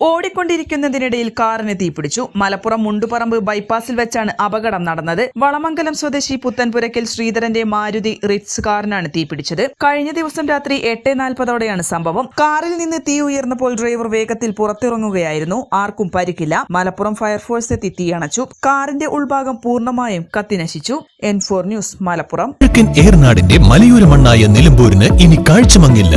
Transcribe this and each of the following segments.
ഓടിക്കൊണ്ടിരിക്കുന്നതിനിടയിൽ കാറിന് തീപിടിച്ചു. മലപ്പുറം മുണ്ടുപറമ്പ് ബൈപ്പാസിൽ വെച്ചാണ് അപകടം നടന്നത്. വളമംഗലം സ്വദേശി പുത്തൻപുരയ്ക്കൽ ശ്രീധരന്റെ മാരുതി റിറ്റ്സ് കാറിനാണ് തീപിടിച്ചത്. കഴിഞ്ഞ ദിവസം രാത്രി എട്ട് നാൽപ്പതോടെയാണ് സംഭവം. കാറിൽ നിന്ന് തീ ഉയർന്നപ്പോൾ ഡ്രൈവർ വേഗത്തിൽ പുറത്തിറങ്ങുകയായിരുന്നു. ആർക്കും പരിക്കില്ല. മലപ്പുറം ഫയർഫോഴ്സ് എത്തി തീയണച്ചു കാറിന്റെ ഉൾഭാഗം പൂർണമായും കത്തിനശിച്ചു. N four news Malappuram. കിഴക്കൻ മലയോര മണ്ണായ നിലമ്പൂരിന് ഇനി കാഴ്ചമങ്ങില്ല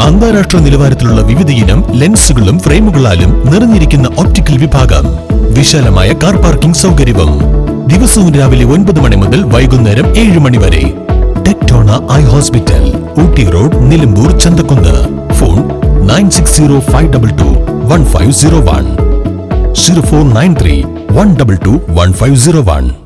അന്താരാഷ്ട്ര നിലവാരത്തിലുള്ള വിവിധ ഇനം ലെൻസുകളും ഫ്രെയിമുകളാലും നിറഞ്ഞിരിക്കുന്ന ഒപ്റ്റിക്കൽ വിഭാഗം. വിശാലമായ കാർ പാർക്കിംഗ് സൗകര്യവും. ദിവസവും രാവിലെ ഒൻപത് മണി മുതൽ വൈകുന്നേരം ഏഴ് മണി വരെ. ടെക്ടോണ eye hospital Ooty road Nilambur Chanthakkunnu. Phone nine six zero five double two one five zero one. Zero four nine three one double two one five zero one.